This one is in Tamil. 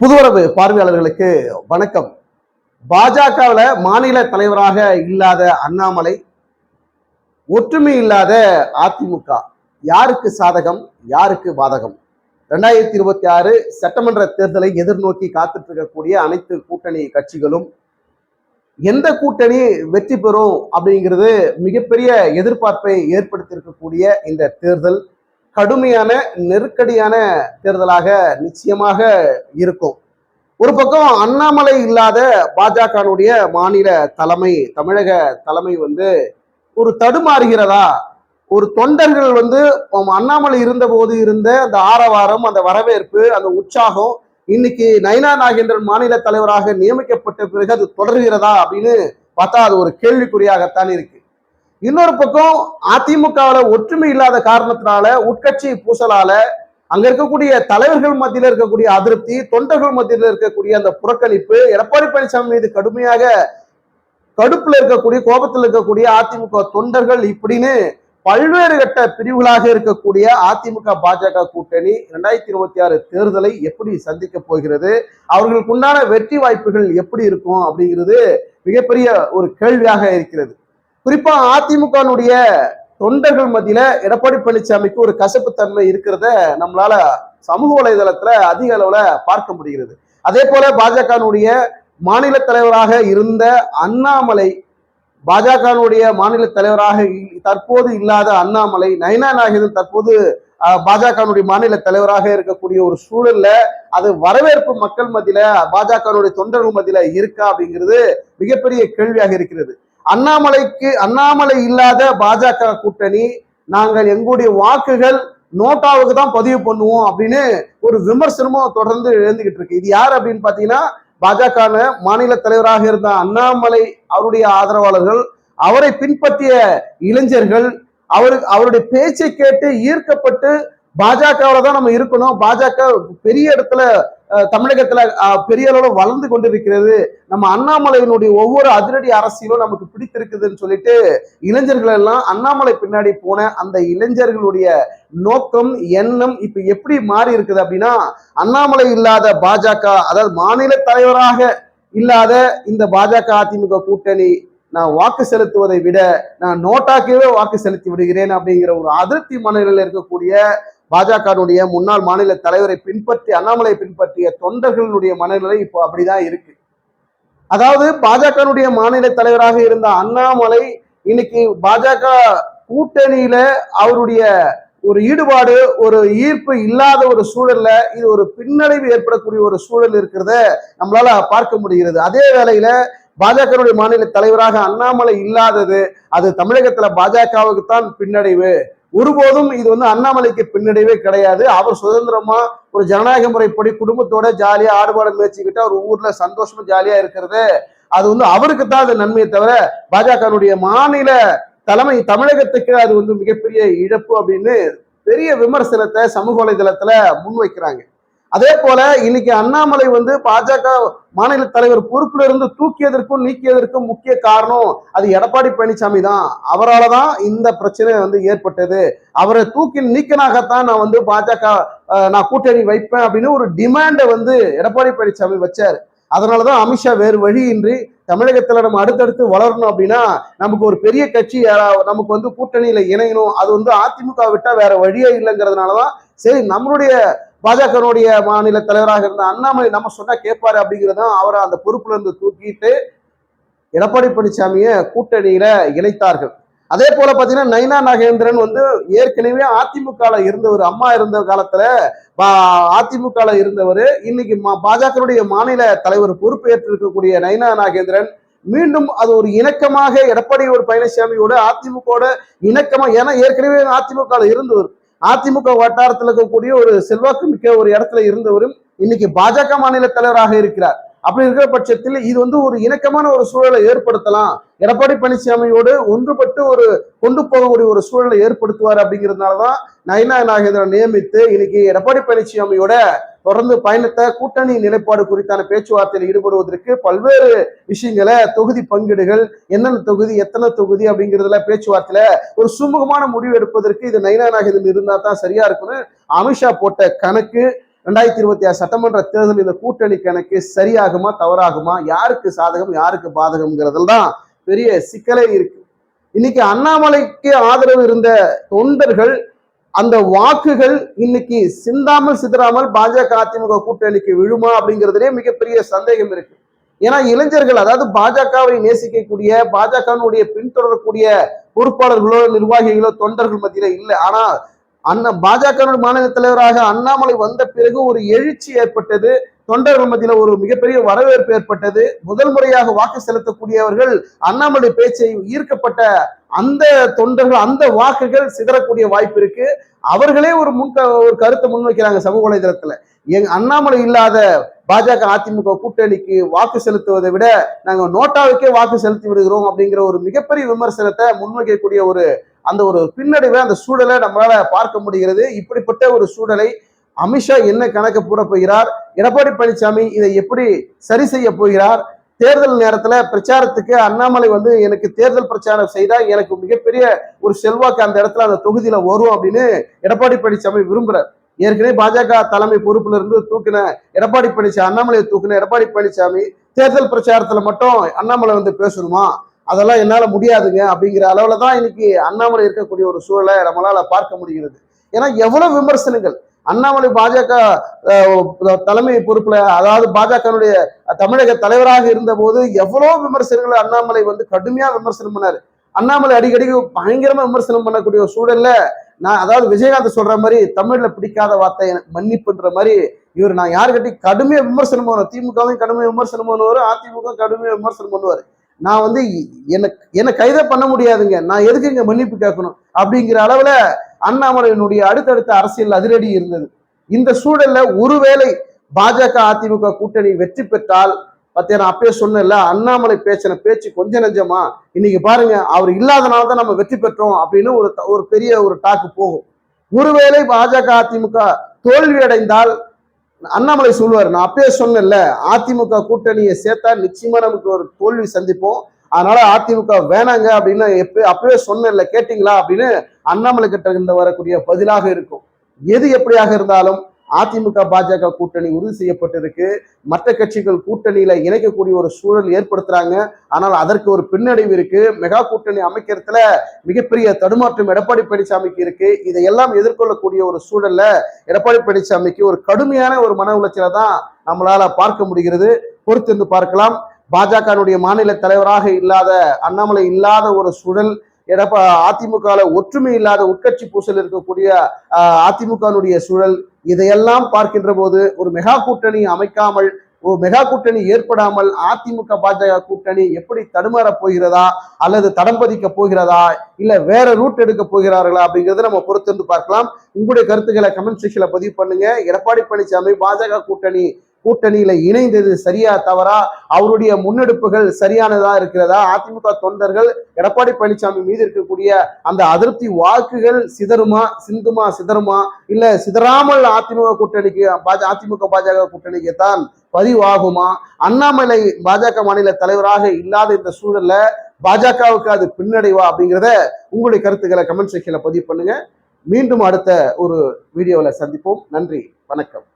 புதுவரவு பார்வையாளர்களுக்கு வணக்கம். பாஜகவில் மாநில தலைவராக இல்லாத அண்ணாமலை ஒற்றுமை இல்லாத அதிமுக யாருக்கு சாதகம் யாருக்கு பாதகம்? ரெண்டாயிரத்தி இருபத்தி ஆறு சட்டமன்ற தேர்தலை எதிர்நோக்கி காத்துட்டு இருக்கக்கூடிய அனைத்து கூட்டணி கட்சிகளும் எந்த கூட்டணி வெற்றி பெறும் அப்படிங்கிறது மிகப்பெரிய எதிர்பார்ப்பை ஏற்படுத்தியிருக்கக்கூடிய இந்த தேர்தல். கடுமையான நெருக்கடியான தேர்தலாக நிச்சயமாக இருக்கும். ஒரு பக்கம் அண்ணாமலை இல்லாத பாஜகனுடைய மாநில தலைமை தமிழக தலைமை வந்து ஒரு தடுமாறுகிறதா? ஒரு தொண்டர்கள் வந்து அண்ணாமலை இருந்தபோது இருந்த அந்த ஆரவாரம் அந்த வரவேற்பு அந்த உற்சாகம் இன்னைக்கு நயனா நாகேந்திரன் மாநில தலைவராக நியமிக்கப்பட்ட பிறகு அது தொடர்கிறதா அப்படின்னு பார்த்தா அது ஒரு கேள்விக்குறியாகத்தான் இருக்கு. இன்னொரு பக்கம் அதிமுகவில் ஒற்றுமை இல்லாத காரணத்தினால உட்கட்சி பூசலால அங்க இருக்கக்கூடிய தலைவர்கள் மத்தியில இருக்கக்கூடிய அதிருப்தி தொண்டர்கள் மத்தியில இருக்கக்கூடிய அந்த புறக்கணிப்பு எடப்பாடி பழனிசாமி மீது கடுமையாக கடுப்புல இருக்கக்கூடிய கோபத்தில் இருக்கக்கூடிய அதிமுக தொண்டர்கள் இப்படின்னு பல்வேறு கட்ட பிரிவுகளாக இருக்கக்கூடிய அதிமுக பாஜக கூட்டணி இரண்டாயிரத்தி இருபத்தி ஆறு தேர்தலை எப்படி சந்திக்க போகிறது அவர்களுக்கு உண்டான வெற்றி வாய்ப்புகள் எப்படி இருக்கும் அப்படிங்கிறது மிகப்பெரிய ஒரு கேள்வியாக இருக்கிறது. குறிப்பா அதிமுகனுடைய தொண்டர்கள் மத்தியில எடப்பாடி பழனிசாமிக்கு ஒரு கசப்பு தன்மை இருக்கிறத நம்மளால சமூக வலைதளத்துல அதிக அளவுல பார்க்க முடிகிறது. அதே போல பாஜகனுடைய மாநில தலைவராக இருந்த அண்ணாமலை பாஜகனுடைய மாநில தலைவராக இ- தற்போது இல்லாத அண்ணாமலை நயனா நாயகன் தற்போது பாஜகனுடைய மாநில தலைவராக இருக்கக்கூடிய ஒரு சூழல்ல அது வரவேற்பு மக்கள் மத்தியில பாஜகனுடைய தொண்டர்கள் மத்தியில இருக்கா அப்படிங்கிறது மிகப்பெரிய கேள்வியாக இருக்கிறது. அண்ணாமலைக்கு அண்ணாமலை இல்லாத பாஜக கூட்டணி நாங்கள் எங்களுடைய வாக்குகள் நோட்டாவுக்கு தான் பதிவு பண்ணுவோம் அப்படின்னு ஒரு விமர்சனமும் தொடர்ந்து எழுந்துகிட்டு இருக்கு. இது யார் அப்படின்னு பாத்தீங்கன்னா பாஜக மாநில தலைவராக இருந்த அண்ணாமலை அவருடைய ஆதரவாளர்கள் அவரை பின்பற்றிய இளைஞர்கள் அவருக்கு அவருடைய பேச்சை கேட்டு ஈர்க்கப்பட்டு பாஜகவில் தான் நம்ம இருக்கணும். பாஜக பெரிய இடத்துல தமிழகத்துல பெரிய அளவுல வளர்ந்து கொண்டிருக்கிறது. நம்ம அண்ணாமலையினுடைய ஒவ்வொரு அதிரடி அரசியலும் நமக்கு பிடித்திருக்குதுன்னு சொல்லிட்டு இளைஞர்கள் எல்லாம் அண்ணாமலை பின்னாடி போன அந்த இளைஞர்களுடைய நோக்கம் எண்ணம் இப்ப எப்படி மாறி இருக்குது அப்படின்னா அண்ணாமலை இல்லாத பாஜக அதாவது மாநில தலைவராக இல்லாத இந்த பாஜக அதிமுக கூட்டணி நான் வாக்கு செலுத்துவதை விட நான் நோட்டாக்கவே வாக்கு செலுத்தி விடுகிறேன் அப்படிங்கிற ஒரு அதிருப்தி மனநிலையில் இருக்கக்கூடிய பாஜகனுடைய முன்னாள் மாநில தலைவரை பின்பற்றி அண்ணாமலை பின்பற்றிய தொண்டர்களுடைய மனநிலை இப்போ அப்படிதான் இருக்கு. அதாவது பாஜகனுடைய மாநில தலைவராக இருந்த அண்ணாமலை இன்னைக்கு பாஜக கூட்டணியில அவருடைய ஒரு ஈடுபாடு ஒரு ஈர்ப்பு இல்லாத ஒரு சூழல்ல இது ஒரு பின்னடைவு ஏற்படக்கூடிய ஒரு சூழல் இருக்கிறத நம்மளால பார்க்க முடிகிறது. அதே வேளையில பாஜகனுடைய மாநில தலைவராக அண்ணாமலை இல்லாதது அது தமிழகத்துல பாஜகவுக்கு தான் பின்னடைவு. ஒருபோதும் இது வந்து அண்ணாமலைக்கு பின்னடைவே கிடையாது. அவர் சுதந்திரமா ஒரு ஜனநாயக முறைப்படி குடும்பத்தோட ஜாலியா ஆடுபாடு முயற்சிக்கிட்டு அவர் ஊர்ல சந்தோஷமா ஜாலியா இருக்கிறது. அது வந்து அவருக்கு தான் அது நன்மையை தவிர பாஜகனுடைய மாநில தலைமை தமிழகத்துக்கு அது வந்து மிகப்பெரிய இழப்பு அப்படின்னு பெரிய விமர்சனத்தை சமூக வலைதளத்துல முன்வைக்கிறாங்க. அதே போல இன்னைக்கு அண்ணாமலை வந்து பாஜக மாநில தலைவர் பொறுப்புல இருந்து தூக்கியதற்கும் நீக்கியதற்கும் முக்கிய காரணம் அது எடப்பாடி பழனிசாமி தான். அவரால் தான் இந்த பிரச்சனை வந்து ஏற்பட்டது. அவரை தூக்கி நீக்கினாகத்தான் நான் வந்து பாஜக நான் கூட்டணி வைப்பேன் அப்படின்னு ஒரு டிமாண்டை வந்து எடப்பாடி பழனிசாமி வச்சாரு. அதனாலதான் அமித்ஷா வேறு வழியின்றி தமிழகத்துல நம்ம அடுத்தடுத்து வளரணும் அப்படின்னா நமக்கு ஒரு பெரிய கட்சி நமக்கு வந்து கூட்டணியில இணையணும். அது வந்து அதிமுக விட்டா வேற வழியே இல்லைங்கிறதுனாலதான் சரி நம்மளுடைய பாஜகனுடைய மாநில தலைவராக இருந்த அண்ணாமலை நம்ம சொன்னா கேட்பாரு அப்படிங்கிறதான் அவரை அந்த பொறுப்புல இருந்து தூக்கிட்டு எடப்பாடி பழனிசாமியை கூட்டணியில இணைத்தார்கள். அதே போல பாத்தீங்கன்னா நைனா நாகேந்திரன் வந்து ஏற்கனவே அதிமுக இருந்தவர் அம்மா இருந்த காலத்துல அதிமுக இருந்தவர் இன்னைக்கு மா- மாநில தலைவர் பொறுப்பேற்று இருக்கக்கூடிய நைனா நாகேந்திரன் மீண்டும் அது ஒரு இணக்கமாக எடப்பாடி ஒரு பழனிசாமியோட அதிமுகவோட இணக்கமா ஏன்னா ஏற்கனவே அதிமுக இருந்தவர். அதிமுக வட்டாரத்தில் இருக்கக்கூடிய ஒரு செல்வாக்கு மிக்க ஒரு இடத்துல இருந்தவரும் இன்னைக்கு பாஜக மாநில தலைவராக இருக்கிறார். அப்படி இருக்கிற பட்சத்தில் இது வந்து ஒரு இணக்கமான ஒரு சூழலை ஏற்படுத்தலாம். எடப்பாடி பழனிசாமியோடு ஒன்றுபட்டு ஒரு கொண்டு போகக்கூடிய ஒரு சூழலை ஏற்படுத்துவார் அப்படிங்கிறதுனாலதான் நயனா நாகேந்திரன் நியமித்து இன்னைக்கு எடப்பாடி பழனிசாமியோட தொடர்ந்து பயணத்தை கூட்டணி நிலைப்பாடு குறித்தான பேச்சுவார்த்தையில் ஈடுபடுவதற்கு பல்வேறு விஷயங்களை தொகுதி பங்கீடுகள் என்னென்ன தொகுதி எத்தனை தொகுதி அப்படிங்கிறதுல பேச்சுவார்த்தையில ஒரு சுமூகமான முடிவு எடுப்பதற்கு இது நயனா நாகேந்திரன் இருந்தா தான் சரியா இருக்கும்னு அமித்ஷா போட்ட கணக்கு ரெண்டாயிரத்தி இருபத்தி ஆறு சட்டமன்ற தேர்தல் இந்த கூட்டணி கணக்கு சரியாகுமா தவறாகுமா யாருக்கு சாதகம் யாருக்கு பாதகம்ங்கிறதுல தான் பெரிய சிக்கலே இருக்கு. இன்னைக்கு அண்ணாமலைக்கு ஆதரவு இருந்த தொண்டர்கள் அந்த வாக்குகள் இன்னைக்கு சிந்தாமல் சிதறாமல் பாஜக அதிமுக கூட்டணிக்கு விழுமா அப்படிங்கிறதுலே மிகப்பெரிய சந்தேகம் இருக்கு. ஏன்னா இளைஞர்கள் அதாவது பாஜகவை நேசிக்கக்கூடிய பாஜகவினுடைய பின்தொடரக்கூடிய பொறுப்பாளர்களோ நிர்வாகிகளோ தொண்டர்கள் மத்தியில இல்லை. ஆனா அண்ணா பாஜகனுடைய மாநில தலைவராக அண்ணாமலை வந்த பிறகு ஒரு எழுச்சி ஏற்பட்டது. தொண்டர்கள் மத்தியில ஒரு மிகப்பெரிய வரவேற்பு ஏற்பட்டது. முதல் முறையாக வாக்கு செலுத்தக்கூடியவர்கள் அண்ணாமலை பேச்சை ஈர்க்கப்பட்ட அந்த தொண்டர்கள் அந்த வாக்குகள் சிதறக்கூடிய வாய்ப்பு இருக்கு. அவர்களே ஒரு முன் ஒரு கருத்தை முன்வைக்கிறாங்க சமூக வலைதளத்துல. எங் அண்ணாமலை இல்லாத பாஜக அதிமுக கூட்டணிக்கு வாக்கு செலுத்துவதை விட நாங்க நோட்டாவுக்கே வாக்கு செலுத்தி விடுகிறோம் அப்படிங்கிற ஒரு மிகப்பெரிய விமர்சனத்தை முன்வைக்கக்கூடிய ஒரு அந்த ஒரு பின்னடைவை அந்த சூழலை நம்மளால பார்க்க முடிகிறது. இப்படிப்பட்ட ஒரு சூழலை அமித்ஷா என்ன கணக்கு போட போகிறார்? எடப்பாடி பழனிசாமி இதை எப்படி சரி செய்ய போகிறார்? தேர்தல் நேரத்துல பிரச்சாரத்துக்கு அண்ணாமலை வந்து எனக்கு தேர்தல் பிரச்சாரம் செய்தா எனக்கு மிகப்பெரிய ஒரு செல்வாக்கு அந்த இடத்துல அந்த தொகுதியில வரும் அப்படின்னு எடப்பாடி பழனிசாமி விரும்புறார். ஏற்கனவே பாஜக தலைமை பொறுப்புல இருந்து தூக்கின எடப்பாடி பழனிசாமி அண்ணாமலையை தூக்கின எடப்பாடி பழனிசாமி தேர்தல் பிரச்சாரத்துல மட்டும் அண்ணாமலை வந்து பேசணுமா? அதெல்லாம் என்னால முடியாதுங்க அப்படிங்கிற அளவுல தான் இன்னைக்கு அண்ணாமலை இருக்கக்கூடிய ஒரு சூழலை நம்மளால பார்க்க முடிகிறது. ஏன்னா எவ்வளவு விமர்சனங்கள் அண்ணாமலை பாஜக தலைமை பொறுப்புல அதாவது பாஜகனுடைய தமிழக தலைவராக இருந்த போது எவ்வளவு விமர்சனங்களை அண்ணாமலை வந்து கடுமையா விமர்சனம் பண்ணாரு. அண்ணாமலை அடிக்கடி பயங்கரமா விமர்சனம் பண்ணக்கூடிய ஒரு சூழல்ல நான் அதாவது விஜயகாந்த் சொல்ற மாதிரி தமிழ்ல பிடிக்காத வார்த்தை மன்னிப்புன்ற மாதிரி இவர் நான் யாருக்கிட்ட கடுமையா விமர்சனம் பண்ணுவோம் திமுகவும் கடுமையா விமர்சனம் பண்ணுவார் அதிமுக கடுமையா விமர்சனம் பண்ணுவார். நான் வந்து எனக்கு என்ன கைதை பண்ண முடியாதுங்க. நான் எதுக்கு இங்க மன்னிப்பு கேட்கணும்? அப்படிங்கிற அளவுல அண்ணாமலையினுடைய அடுத்தடுத்த அரசியல் அதிரடி இருந்தது. இந்த சூழல்ல ஒருவேளை பாஜக அதிமுக கூட்டணி வெற்றி பெற்றால் பத்தியா நான் அப்பயே சொன்னேன்ல அண்ணாமலை பேச்சின பேச்சு கொஞ்ச நஞ்சமா? இன்னைக்கு பாருங்க அவர் இல்லாதனால தான் நம்ம வெற்றி பெற்றோம் அப்படின்னு ஒரு ஒரு பெரிய ஒரு டாக்கு போகும். ஒருவேளை பாஜக அதிமுக தோல்வி அடைந்தால் அண்ணாமலை சொல்லுவார் நான் அப்பயே சொன்னேன்ல அதிமுக கூட்டணியை சேர்த்தா நிச்சயமா நமக்கு ஒரு தோல்வி சந்திப்போம். அதனால அதிமுக வேணாங்க அப்படின்னு எப்ப அப்பவே சொன்னேன்ல கேட்டீங்களா அப்படின்னு அண்ணாமலை கிட்ட இருந்து வரக்கூடிய பதிலாக இருக்கும். எது எப்படியாக இருந்தாலும் அதிமுக பாஜக கூட்டணி உறுதி செய்யப்பட்டிருக்கு. மற்ற கட்சிகள் கூட்டணியில இணைக்கக்கூடிய ஒரு சூழல் ஏற்படுத்துறாங்க. ஆனால் அதற்கு ஒரு பின்னடைவு இருக்கு. மெகா கூட்டணி அமைக்கிறதுல மிகப்பெரிய தடுமாற்றம் எடப்பாடி பழனிசாமிக்கு இருக்கு. இதையெல்லாம் எதிர்கொள்ளக்கூடிய ஒரு சூழல்ல எடப்பாடி பழனிசாமிக்கு ஒரு கடுமையான ஒரு மன உளைச்சலை தான் நம்மளால பார்க்க முடிகிறது. பொறுத்திருந்து பார்க்கலாம். பாஜகனுடைய மாநில தலைவராக இல்லாத அண்ணாமலை இல்லாத ஒரு சூழல் எடப்பா அதிமுகவில் ஒற்றுமை இல்லாத உட்கட்சி பூசல் இருக்கக்கூடிய அதிமுகனுடைய சூழல் இதையெல்லாம் பார்க்கின்ற போது ஒரு மெகா கூட்டணி அமைக்காமல் ஒரு மெகா கூட்டணி ஏற்படாமல் அதிமுக பாஜக கூட்டணி எப்படி தடுமாற போகிறதா அல்லது தடம் பதிக்க போகிறதா இல்ல வேற ரூட் எடுக்க போகிறார்களா அப்படிங்கிறத நம்ம பொறுத்திருந்து பார்க்கலாம். உங்களுடைய கருத்துக்களை கமெண்ட் செக்ஷன்ல பதிவு பண்ணுங்க. எடப்பாடி பழனிசாமி பாஜக கூட்டணி கூட்டணியில இணைந்தது சரியா தவறா? அவருடைய முன்னெடுப்புகள் சரியானதா இருக்கிறதா? அதிமுக தொண்டர்கள் எடப்பாடி பழனிசாமி மீது இருக்கக்கூடிய அந்த அதிருப்தி வாக்குகள் சிதறுமா சிந்துமா சிதறுமா? இல்ல சிதறாமல் அதிமுக கூட்டணிக்கு அதிமுக பாஜக கூட்டணிக்கு தான் பதிவாகுமா? அண்ணாமலை பாஜக மாநில தலைவராக இல்லாத இந்த சூழல்ல பாஜகவுக்கு அது பின்னடைவா அப்படிங்கிறத உங்களுடைய கருத்துக்களை கமெண்ட் செக்ஷன்ல பதிவு பண்ணுங்க. மீண்டும் அடுத்த ஒரு வீடியோவில் சந்திப்போம். நன்றி. வணக்கம்.